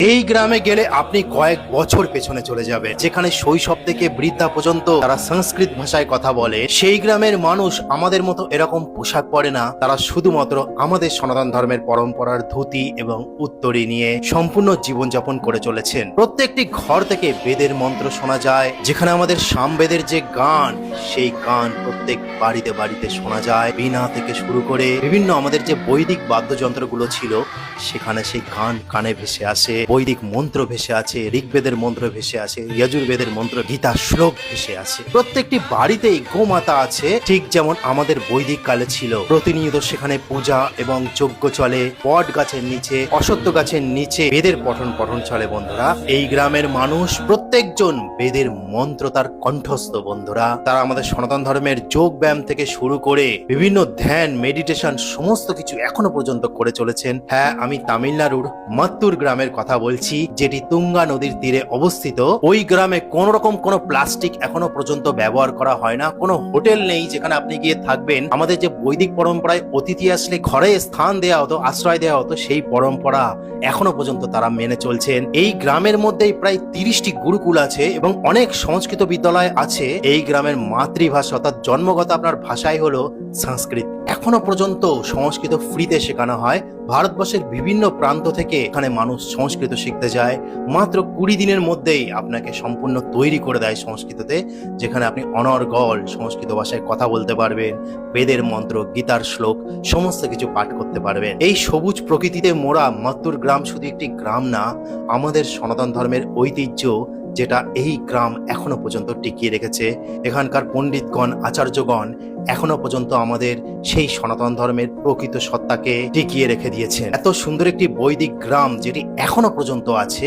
এই গ্রামে গেলে আপনি কয়েক বছর পেছনে চলে যাবে যেখানে শৈশব থেকে বৃদ্ধা পর্যন্ত তারা সংস্কৃত ভাষায় কথা বলে। সেই গ্রামের মানুষ আমাদের মতো এরকম পোশাক পরে না। তারা শুধুমাত্র আমাদের সনাতন ধর্মের পরম্পরার ধুতি এবং উত্তরি নিয়ে সম্পূর্ণ জীবনযাপন করে চলেছেন। প্রত্যেকটি ঘর থেকে বেদের মন্ত্র শোনা যায়। যেখানে আমাদের সামবেদের যে গান, সেই গান প্রত্যেক বাড়িতে বাড়িতে শোনা যায়। বিনা থেকে শুরু করে বিভিন্ন আমাদের যে বৈদিক বাদ্যযন্ত্রগুলো ছিল, সেখানে সেই গান কানে ভেসে আসে। বৈদিক মন্ত্র ভেসে আছে, ঋগ্বেদের মন্ত্র ভেসে আছে, যজুর্বেদের মন্ত্র, গীতা শ্লোক ভেসে আছে। প্রত্যেকটি বাড়িতেই গোমাতা আছে, ঠিক যেমন আমাদের বৈদিক কালে ছিল। প্রতিনিয়ত সেখানে পূজা এবং যজ্ঞ চলে পট গাছের নিচে অসত্য গাছের নিচে বেদের পঠন পঠন চলে বন্ধুরা। এই গ্রামের মানুষ প্রত্যেকজন বেদের মন্ত্র তার কণ্ঠস্থ, বন্ধুরা। তারা আমাদের সনাতন ধর্মের যোগ ব্যায়াম থেকে শুরু করে বিভিন্ন ধ্যান মেডিটেশন সমস্ত কিছু এখনও পর্যন্ত করে চলেছেন। হ্যাঁ আমি তামিলনাড়ুর মাত্তুর গ্রামের কথা বলছি, যেটি তুঙ্গা নদীর তীরে অবস্থিত। ওই গ্রামে কোন রকম কোনো প্লাস্টিক এখনও পর্যন্ত ব্যবহার করা হয় না। কোনো হোটেল নেই যেখানে আপনি গিয়ে থাকবেন। আমাদের যে বৈদিক পরম্পরায় অতিথি আসলে ঘরে স্থান দেওয়া হতো, আশ্রয় দেওয়া হতো, সেই পরম্পরা এখনও পর্যন্ত তারা মেনে চলছেন। এই গ্রামের মধ্যেই প্রায় তিরিশটি গুরুকুল আছে এবং অনেক সংস্কৃত বিদ্যালয় আছে। এই গ্রামের মাতৃভাষা অর্থাৎ জন্মগত আপনার ভাষাই হলো সংস্কৃত। এখনও পর্যন্ত সংস্কৃত ফ্রিতে শেখানো হয়। ভারতবর্ষের বিভিন্ন প্রান্ত থেকে এখানে মানুষ সংস্কৃত শিখতে যায়। মাত্র কুড়ি দিনের মধ্যেই আপনাকে সম্পূর্ণ তৈরি করে দেয় সংস্কৃততে, যেখানে আপনি অনর্গল সংস্কৃত ভাষায় কথা বলতে পারবেন, বেদের মন্ত্র, গীতার শ্লোক, সমস্ত কিছু পাঠ করতে পারবেন। এই সবুজ প্রকৃতিতে মোড়া মাত্তুর গ্রাম শুধু একটি গ্রাম না, আমাদের সনাতন ধর্মের ঐতিহ্য, যেটা এই গ্রাম এখনও পর্যন্ত টিকিয়ে রেখেছে। এখানকার পণ্ডিতগণ, আচার্যগণ এখনও পর্যন্ত আমাদের সেই সনাতন ধর্মের প্রকৃত সত্তাকে টিকিয়ে রেখে দিয়েছেন। এত সুন্দর একটি বৈদিক গ্রাম যেটি এখনও পর্যন্ত আছে,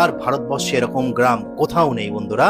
আর ভারতবর্ষে এরকম গ্রাম কোথাও নেই বন্ধুরা।